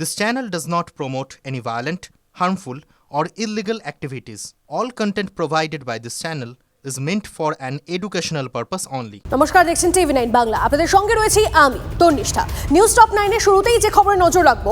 This channel does not promote any violent, harmful, or illegal activities. All content provided by this channel is meant for an educational purpose only. নমস্কার দেখছেন TV nine Bangla. আপনাদের সঙ্গে রয়েছি আমি Tannishtha news top নাইনের শুরুতেই যে খবরে নজর রাখব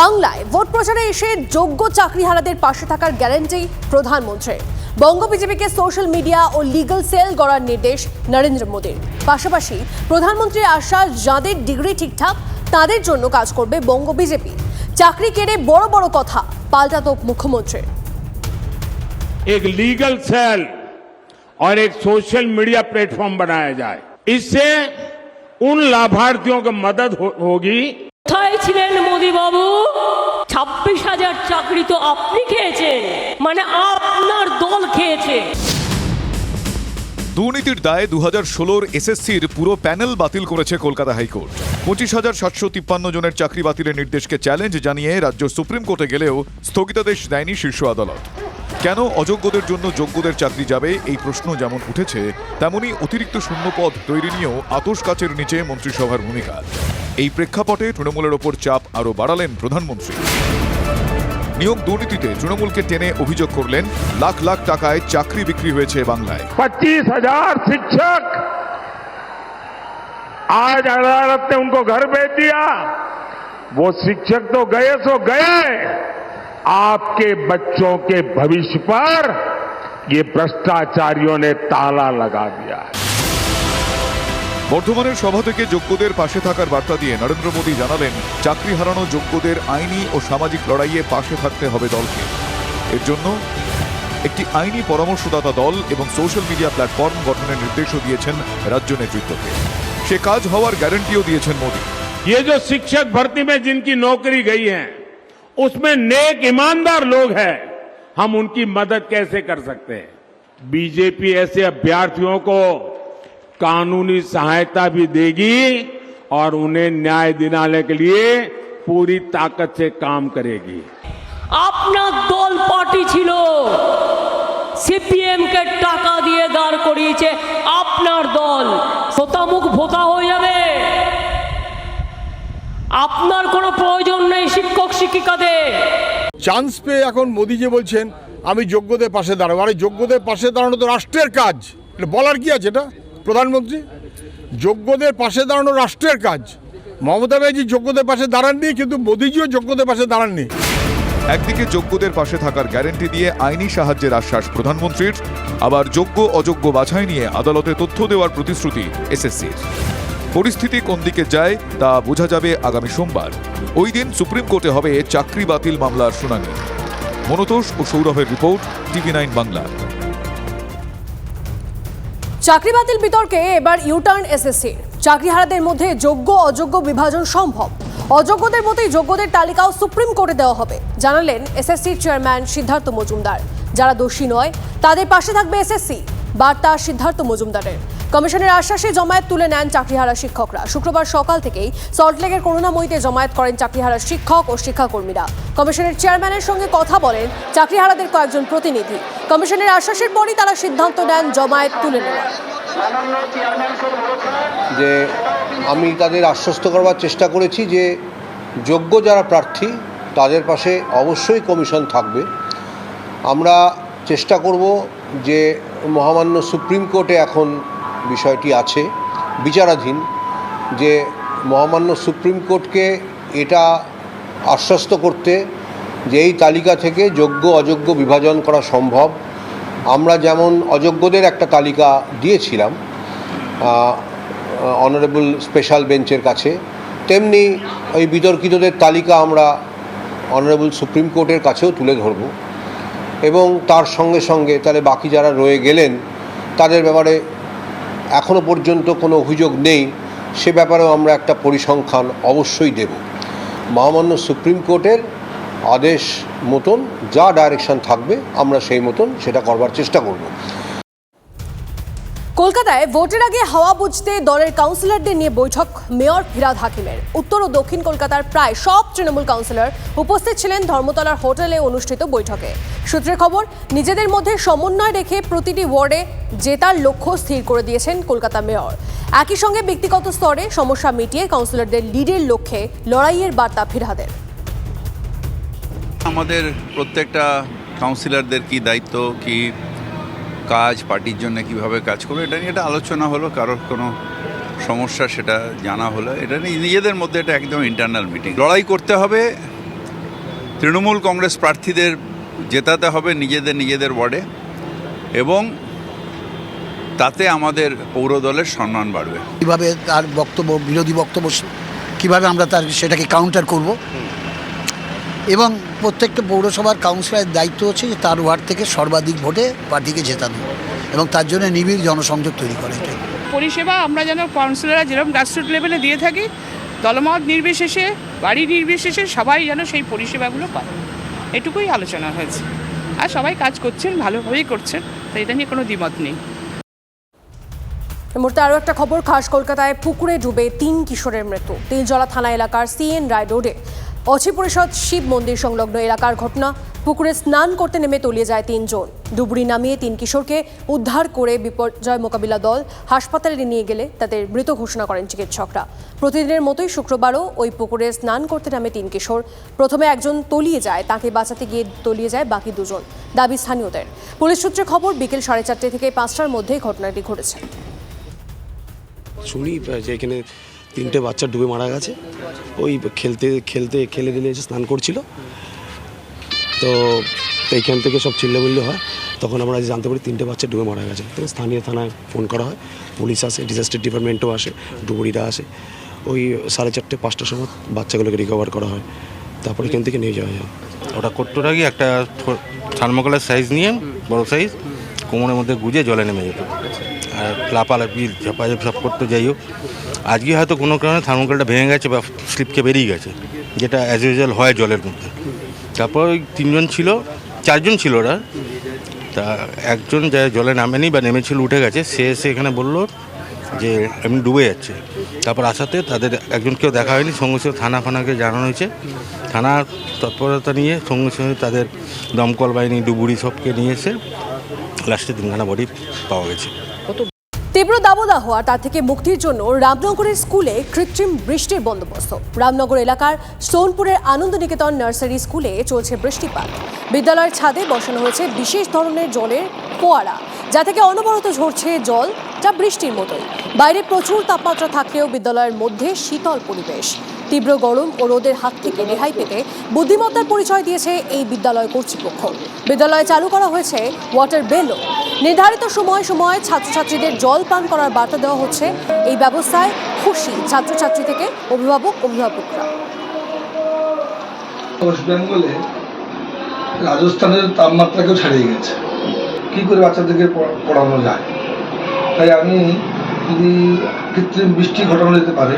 বাংলায় ভোট প্রচারে এসে যোগ্য চাকরিহারাদের পাশে থাকার গ্যারান্টি প্রধানমন্ত্রীর। বঙ্গ বিজেপিকে সোশ্যাল মিডিয়া ও লিগ্যাল সেল গড়ার নির্দেশ নরেন্দ্র মোদীর। পাশাপাশি প্রধানমন্ত্রীর আশ্বাস যাদের ডিগ্রি ঠিকঠাক তাদের জন্য কাজ করবে বঙ্গ বিজেপি। চাকরি কেড়ে বড় বড় কথা পাল্টা তো মুখ্যমন্ত্রীর एक लीगल सेल और एक सोशल मीडिया प्लेटफॉर्म बनाया जाए इससे उन लाभार्थियों को मदद हो, होगी কোথায় ছিলেন মোদি বাবু ছাব্বিশ হাজার চাকরি তো আপনি খেয়েছেন মানে আপনার দল খেয়েছে দুর্নীতির দায়ে দু হাজার ষোলোর এসএসসির পুরো প্যানেল বাতিল করেছে কলকাতা হাইকোর্ট। পঁচিশ হাজার সাতশো তিপ্পান্ন জনের চাকরি বাতিলের নির্দেশকে চ্যালেঞ্জ জানিয়ে রাজ্য সুপ্রিম কোর্টে গেলেও স্থগিতাদেশ দেয়নি শীর্ষ আদালত। কেন অযোগ্যদের জন্য যোগ্যদের চাকরি যাবে এই প্রশ্ন যেমন উঠেছে, তেমনি অতিরিক্ত শূন্যপদ তৈরি নিয়েও আতস কাচের নিচে মন্ত্রিসভার ভূমিকা। এই প্রেক্ষাপটে তৃণমূলের ওপর চাপ আরও বাড়ালেন প্রধানমন্ত্রী। নিয়োগ দুর্নীতিতে তৃণমূলকে টেনে অভিযোগ করলেন লাখ লাখ টাকায় চাকরি বিক্রি হয়েছে বাংলায় पच्चीस हजार शिक्षक आज अदालत ने उनको घर भेज दिया वो शिक्षक तो गए सो गए आपके बच्चों के भविष्य पर ये भ्रष्टाचारियों ने ताला लगा दिया है বর্ধমানের সভা থেকে যোগ্যদের পাশে থাকার বার্তা দিয়ে নরেন্দ্র মোদী জানালেন চাকরি হারানো যোগ্যদের আইনি ও সামাজিক লড়াইয়ে পাশে থাকতে হবে দলকে এর জন্য একটি আইনি পরামর্শদাতা দল এবং সোশ্যাল মিডিয়া প্ল্যাটফর্ম গঠনের নির্দেশও দিয়েছেন রাজ্য নেতৃত্বকে সে কাজ হওয়ার গ্যারান্টিও দিয়েছেন মোদী ये जो शिक्षक भर्ती में जिनकी नौकरी गई है उसमें नेक ईमानदार लोग हैं हम उनकी मदद कैसे कर सकते हैं बीजेपी ऐसे अभ्यर्थियों को कानूनी सहायता भी देगी और उन्हें न्याय दिलाने के लिए पूरी ताकत से काम करेगी আপনার দল পার্টি ছিল সিপিএম কে টাকা দিয়ে দাঁড় করিয়েছে আপনার দল শতামুখ ভোতা হয়ে যাবে আপনার কোনো প্রয়োজন নেই শিক্ষক শিক্ষিকাদের চান্স পেয়ে এখন মোদি যে বলছেন আমি যোগ্যদের পাশে দাঁড়াবো আরে যোগ্যদের পাশে দাঁড়ানো তো রাষ্ট্রের কাজ এটা বলার কি আছে এটা প্রধানমন্ত্রী, যোগ্যদের পাশে দাঁড়ানো রাষ্ট্রের কাজ। মমতা ব্যানার্জি যোগ্যদের পাশে দাঁড়াননি, কিন্তু মোদিজিও যোগ্যদের পাশে দাঁড়াননি। একদিকে যোগ্যদের পাশে থাকার গ্যারান্টি দিয়ে আইনি সাহায্যের আশ্বাস প্রধানমন্ত্রীর, আবার যোগ্য অযোগ্য বাছাই নিয়ে আদালতে তথ্য দেওয়ার প্রতিশ্রুতি এসএসসির। পরিস্থিতি কোন দিকে যায় তা বোঝা যাবে আগামী সোমবার। ওই দিন সুপ্রিম কোর্টে হবে চাকরি বাতিল মামলার শুনানি। মনতোষ ও সৌরভের রিপোর্ট, টিভি নাইন বাংলা। চাকরি বাতিল বিতর্কে এবার ইউটার্ন এসএসসি চাকরিহারাদের মধ্যে যোগ্য, অযোগ্য বিভাজন সম্ভব। অযোগ্যদের মতোই যোগ্যদের তালিকাও সুপ্রিম কোর্টে দেওয়া হবে, জানালেন এসএসসির চেয়ারম্যান সিদ্ধার্থ মজুমদার। যারা দোষী নয়, তাদের পাশে থাকবে এসএসসি। বার্তা সিদ্ধার্থ মজুমদারের। কমিশনের আশ্বাসে জমায়েত তুলে নেন চাকরিহারা শিক্ষকরা। শুক্রবার সকাল থেকেই সল্টলেকের করুণাময়ীতে জমায়েত করেন চাকরিহারা শিক্ষক ও শিক্ষাকর্মীরা। কমিশনের চেয়ারম্যানের সঙ্গে কথা বলেন চাকরিহারাদের কয়েকজন প্রতিনিধি। কমিশনের আশ্বাসের পরই তারা সিদ্ধান্ত নেন জমায়েত তুলে নেওয়ার যে আমি তাদের আশ্বস্ত করবার চেষ্টা করেছি যে যোগ্য যারা প্রার্থী, তাদের পাশে অবশ্যই কমিশন থাকবে। আমরা চেষ্টা করব যে মহামান্য সুপ্রিম কোর্টে এখন বিষয়টি আছে বিচারাধীন যে মহামান্য সুপ্রিম কোর্টকে এটা আশ্বস্ত করতে যে এই তালিকা থেকে যোগ্য অযোগ্য বিভাজন করা সম্ভব। আমরা যেমন অযোগ্যদের একটা তালিকা দিয়েছিলাম অনারেবল স্পেশাল বেঞ্চের কাছে, তেমনি ওই বিতর্কিতদের তালিকা আমরা অনারেবল সুপ্রিম কোর্টের কাছেও তুলে ধরব। এবং তার সঙ্গে সঙ্গে তাহলে বাকি যারা রয়ে গেলেন, তাদের ব্যাপারে এখনও পর্যন্ত কোনো অভিযোগ নেই, সে ব্যাপারেও আমরা একটা পরিসংখ্যান অবশ্যই দেব। মহামান্য সুপ্রিম কোর্টের আদেশ মতন যা ডাইরেকশন থাকবে, আমরা সেই মতন সেটা করবার চেষ্টা করব। কলকাতায় ভোটের আগে হাওয়া বুঝতে দলের কাউন্সিলরদের নিয়ে বৈঠক। মেয়র ফিরাদ হাকিমের। উত্তর ও দক্ষিণ কলকাতার প্রায় সব তৃণমূল কাউন্সিলর উপস্থিত ছিলেন ধর্মতলার হোটেলে অনুষ্ঠিত বৈঠকে। সূত্রের খবর, নিজেদের মধ্যে সমন্বয় রেখে প্রতিটি ওয়ার্ডে জেতার লক্ষ্য স্থির করে দিয়েছেন কলকাতা মেয়র। একই সঙ্গে ব্যক্তিগত স্তরে সমস্যা মিটিয়ে কাউন্সিলরদের লিডের লক্ষ্যে লড়াইয়ের বার্তা ফিরহাদের। আমাদের প্রত্যেকটা কাউন্সিলরদের কি দায়িত্ব, কি কাজ, পার্টির জন্য কীভাবে কাজ করবে, এটা নিয়ে একটা আলোচনা হলো, কারোর কোনো সমস্যা সেটা জানা হলো। এটা নিয়ে নিজেদের মধ্যে এটা একদম ইন্টারনাল মিটিং লড়াই করতে হবে, তৃণমূল কংগ্রেস প্রার্থীদের জেতাতে হবে নিজেদের নিজেদের ওয়ার্ডে, এবং তাতে আমাদের পৌর দলের সম্মান বাড়বে। কীভাবে তার বক্তব্য, বিরোধী বক্তব্য, কীভাবে আমরা তার সেটাকে কাউন্টার করব? এবং প্রত্যেকটা পৌরসভার কাউন্সিলরের দায়িত্ব হচ্ছে যে তার ওয়ার্ড থেকে সর্বাধিক ভোটে পার্টিকে জেতানো এবং তার জন্য নিবিড় জনসংযোগ তৈরি করা এটাই। পরিষেবা আমরা যেন কাউন্সিলররা যেরকম গ্রাসরুট লেভেলে দিয়ে থাকি দলমত নির্বিশেষে বাড়ি নির্বিশেষে সবাই যেন সেই পরিষেবাগুলো পায়। এটুকুই আলোচনা হয়েছে। আর সবাই কাজ করছেন ভালোভাবেই করছেন তো এটা নিয়ে কোনো দ্বিমত নেই। এই মুহূর্তে আরও একটা খবর খাস কলকাতায় পুকুরে ডুবে তিন কিশোরের মৃত্যু। তিলজলা থানা এলাকার সিএন রায় রোডে অছি পরিষদ শিব মন্দির সংলগ্ন এলাকার ঘটনা। পুকুরে স্নান করতে নেমে তলিয়ে যায় তিনজন। ডুবুরি নামিয়ে তিন কিশোরকে উদ্ধার করে বিপর্যয় মোকাবিলা দল হাসপাতালে নিয়ে গেলে তাদের মৃত ঘোষণা করেন চিকিৎসকরা। প্রতিদিনের মতোই শুক্রবারও ওই পুকুরে স্নান করতে নামে তিন কিশোর। প্রথমে একজন তলিয়ে যায়, তাকে বাঁচাতে গিয়ে তলিয়ে যায় বাকি দুজন। দাবি স্থানীয়দের। পুলিশ সূত্রে খবর, বিকেল সাড়ে চারটে থেকে পাঁচটার মধ্যেই ঘটনাটি ঘটেছে। শুনি যে এখানে তিনটে বাচ্চা ডুবে মারা গেছে। ওই খেলতে খেলতে, খেলে দিলে এসে স্নান করছিল। তো এইখান থেকে সব চিল্লামিল্লি হয়। তখন আমরা জানতে পারি তিনটে বাচ্চা ডুবে মারা গেছে। তো স্থানীয় থানায় ফোন করা হয়। পুলিশ আসে, ডিজাস্টার ডিপার্টমেন্টও আসে, ডুবুরিরা আসে। ওই সাড়ে চারটে, পাঁচটার সময় বাচ্চাগুলোকে রিকভার করা হয়। তারপর এখান থেকে নিয়ে যাওয়া হয়। ওটা করতে আগে একটা থার্মোকলের সাইজ নিয়ে, বড় সাইজ কোমরের মধ্যে গুজে জলে নেমে যেত। আর লাপালা বিল ঝাপাঝাপ সব করতে, যাই হোক। আজকে হয়তো কোনো কারণে থার্মোকলটা ভেঙে গেছে বা স্লিপকে বেরিয়ে গেছে, যেটা অ্যাজ ইউজুয়াল হয় জলের মধ্যে। তারপর ওই তিনজন ছিল, চারজন ছিল ওরা। তা একজন যা জলে নামেনি বা নেমেছিল উঠে গেছে, সে এসে এখানে বলল যে এমনি ডুবে যাচ্ছে। তারপর আসাতে তাদের একজনকেও দেখা হয়নি, সঙ্গে সঙ্গে থানা ফানাকে জানানো হয়েছে। থানার তৎপরতা নিয়ে সঙ্গে সঙ্গে তাদের দমকল বাহিনী, ডুবুরি সবকে নিয়ে এসে লাস্টে তিনখানা বডি পাওয়া গেছে। তীব্র দাবদাহ আর তার থেকে মুক্তির জন্য রামনগরের স্কুলে কৃত্রিম বৃষ্টির বন্দোবস্ত। রামনগর এলাকার সোনপুরের আনন্দ নিকেতন নার্সারি স্কুলে চলছে বৃষ্টিপাত। বিদ্যালয়ের ছাদে বসানো হয়েছে বিশেষ ধরনের জলের ফোয়ারা। যা থেকে অনবরত ঝরছে জল, যা বৃষ্টির মতোই। বাইরে প্রচুর তাপমাত্রা থাকলেও বিদ্যালয়ের মধ্যে শীতল পরিবেশ। তীব্র গরম ও রোদের হাত থেকে রেহাই পেতে বুদ্ধিমত্তার পরিচয় দিয়েছে এই বিদ্যালয় কর্তৃপক্ষ। বিদ্যালয়ে চালু করা হয়েছে ওয়াটার বেলও নির্ধারিত সময় সময় ছাত্রছাত্রীদের জল পান করার বার্তা দেওয়া হচ্ছে। এই ব্যবস্থায় খুশি ছাত্রছাত্রী থেকে অভিভাবক, অভিভাবকরা। ওয়েস্ট বেঙ্গলে রাজস্থানের তাপমাত্রাকেও ছাড়িয়ে গেছে। কি করে বাচ্চাদেরকে পড়ানো যায়? তাই আমি যদি কৃত্রিম বৃষ্টি ঘটানো যেতে পারে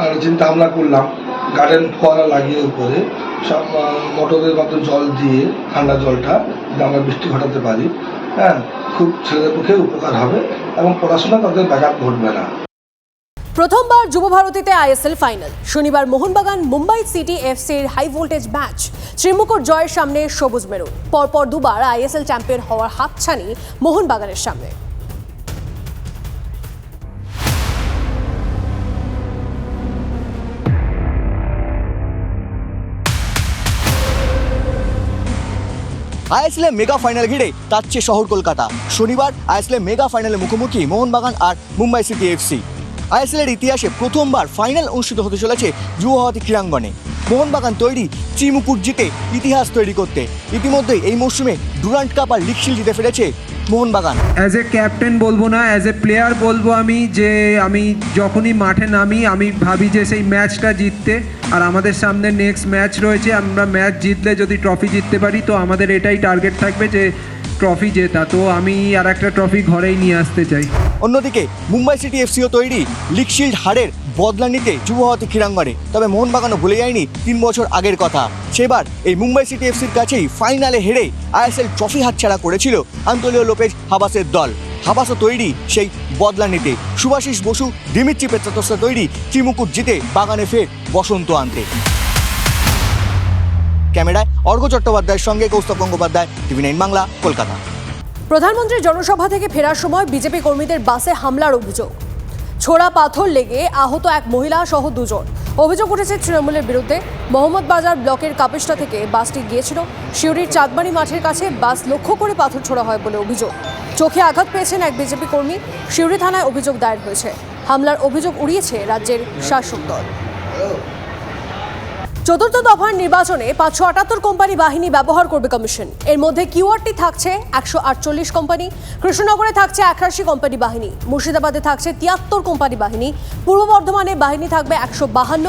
আর চিন্তা ভাবনা করলাম গার্ডেন ফোয়ারা লাগিয়ে উপরে সব মোটরের মতো জল দিয়ে ঠান্ডা জলটা যদি আমরা বৃষ্টি ঘটাতে পারি। হ্যাঁ খুব ছেলেদের পক্ষে উপকার হবে এবং পড়াশোনা তাদের ব্যাঘাত ঘটবে না। প্রথমবার যুব ভারতীতে আইএসএল ফাইনাল। শনিবার মোহনবাগান মুম্বাই সিটি এফসির হাই ভোল্টেজ ম্যাচ। শ্রীমুকুট জয়ের সামনে সবুজ মেরুন। পরপর দুবার আইএসএল চ্যাম্পিয়ন হওয়ার হাতছানি মোহনবাগানের সামনে। আইএসএলের মেগা ফাইনাল ঘিরে তার চেয়ে শহর কলকাতা। শনিবার আইএসএলের মেগা ফাইনালে মুখোমুখি মোহনবাগান আর মুম্বাই সিটি এফসি। আইএসএলের ইতিহাসে প্রথমবার ফাইনাল অনুষ্ঠিত হতে চলেছে যুবভারতী ক্রীড়াঙ্গনে। মোহনবাগান তৈরি ত্রিমুকুট জিতে ইতিহাস তৈরি করতে। ইতিমধ্যেই এই মৌসুমে ডুরান্ট কাপ আর লিগ শিল জিতে ফেলেছে মোহনবাগান। অ্যাজ এ ক্যাপ্টেন বলব না অ্যাজ এ প্লেয়ার বলব আমি যে আমি যখনই মাঠে নামি, আমি ভাবি যে সেই ম্যাচটা জিততে। আর আমাদের সামনে নেক্সট ম্যাচ রয়েছে, আমরা ম্যাচ জিতলে যদি ট্রফি জিততে পারি, তো আমাদের এটাই টার্গেট থাকবে যে ট্রফি জেতা, তো আমি আর একটা ট্রফি ঘরেই নিয়ে আসতে চাই। অন্যদিকে, মুম্বাই সিটি এফসিও তৈরি লিগ শিল্ড হারের বদলা নিতে যুবভারতী ক্রীড়াঙ্গনে, তবে মোহনবাগানও ভুলে যায়নি তিন বছর আগের কথা। সেবার এই মুম্বাই সিটি এফসির কাছেই ফাইনালে হেরে আইএসএল ট্রফি হাতছাড়া করেছিল আন্তলীয় লোপেজ হাবাসের দল। হাবাসও তৈরি সেই বদলা নিতে। সুভাষিস বসু, দিমিত্রি পেত্রাতসা তৈরি, ত্রিমুকুট জিতে বাগানে ফের বসন্ত আনতে। ক্যামেরায় অর্ঘ চট্টোপাধ্যায়ের সঙ্গে কৌস্তব গঙ্গোপাধ্যায়, টিভি নাইন বাংলা, কলকাতা। প্রধানমন্ত্রীর জনসভা থেকে ফেরার সময় বিজেপি কর্মীদের বাসে হামলার অভিযোগ। ছোড়া পাথর লেগে আহত এক মহিলা সহ দুজন। অভিযোগ উঠেছে তৃণমূলের বিরুদ্ধে। মোহাম্মদ বাজার ব্লকের কাপিস্টা থেকে বাসটি গিয়েছিল। শিউরির চাঁদবাড়ি মাঠের কাছে বাস লক্ষ্য করে পাথর ছোড়া হয় বলে অভিযোগ। চোখে আঘাত পেয়েছেন এক বিজেপি কর্মী। শিউরি থানায় অভিযোগ দায়ের হয়েছে। হামলার অভিযোগ উড়িয়েছে রাজ্যের শাসক দল। চতুর্থ দফার নির্বাচনে পাঁচশো আটাত্তর কোম্পানি বাহিনী ব্যবহার করবে কমিশন। এর মধ্যে কিউআরটি থাকছে একশো আটচল্লিশ কোম্পানি, কৃষ্ণনগরে থাকছে একাশি কোম্পানি বাহিনী, মুর্শিদাবাদে থাকছে তিয়াত্তর কোম্পানি বাহিনী, পূর্ব বর্ধমানে বাহিনী থাকবে একশো বাহান্ন,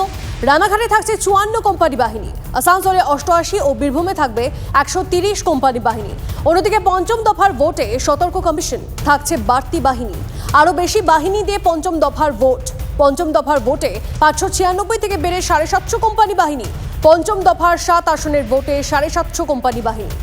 রানাঘাটে থাকছে চুয়ান্ন কোম্পানি বাহিনী, আসানসোলে অষ্টআশি ও বীরভূমে থাকবে একশো তিরিশ কোম্পানি বাহিনী। অন্যদিকে পঞ্চম দফার ভোটে সতর্ক কমিশন, থাকছে বাড়তি বাহিনী। আরও বেশি বাহিনী দিয়ে পঞ্চম দফার ভোট। পঞ্চম দফার ভোটে পাঁচশো ছিয়ানব্বই থেকে বেড়ে সাড়ে সাতশো কোম্পানি বাহিনী। পঞ্চম দফার সাত আসনের ভোটে সাড়ে সাতশো কোম্পানি বাহিনী।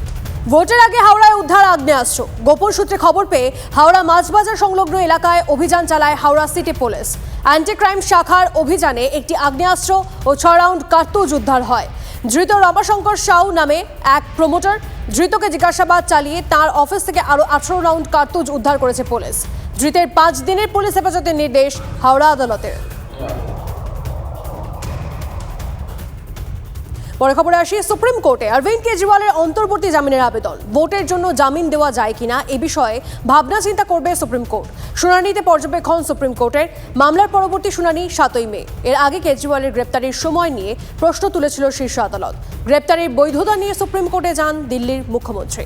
ভোটের আগে হাওড়ায় উদ্ধার আগ্নেয়াস্ত্র। গোপন সূত্রে খবর পেয়ে হাওড়া মাছবাজার সংলগ্ন এলাকায় অভিযান চালায় Howrah city police. Anti crime শাখার অভিযানে একটি আগ্নেয়াস্ত্র ও ছ রাউন্ড কার্তুজ উদ্ধার হয়। ধৃত রমাশঙ্কর সাউ নামে এক প্রমোটার। ধৃতকে জিজ্ঞাসাবাদ চালিয়ে তার অফিস থেকে আরও আঠারো রাউন্ড কার্তুজ উদ্ধার করেছে পুলিশ। ধৃতের পাঁচ দিনের পুলিশ হেফাজতের নির্দেশ হাওড়া আদালতের। পরে খবরে আসি, সুপ্রিম কোর্টে অরবিন্দ কেজরিওয়ালের অন্তর্বর্তী জামিনের আবেদন। ভোটের জন্য জামিন দেওয়া যায় কিনা এ বিষয়ে ভাবনা চিন্তা করবে সুপ্রিম কোর্ট। শুনানিতে পর্যবেক্ষণ সুপ্রিম কোর্টের। মামলার পরবর্তী শুনানি সাতই মে। এর আগে কেজরিওয়ালের গ্রেপ্তারির সময় নিয়ে প্রশ্ন তুলেছিল শীর্ষ আদালত। গ্রেপ্তারির বৈধতা নিয়ে সুপ্রিম কোর্টে যান দিল্লির মুখ্যমন্ত্রী।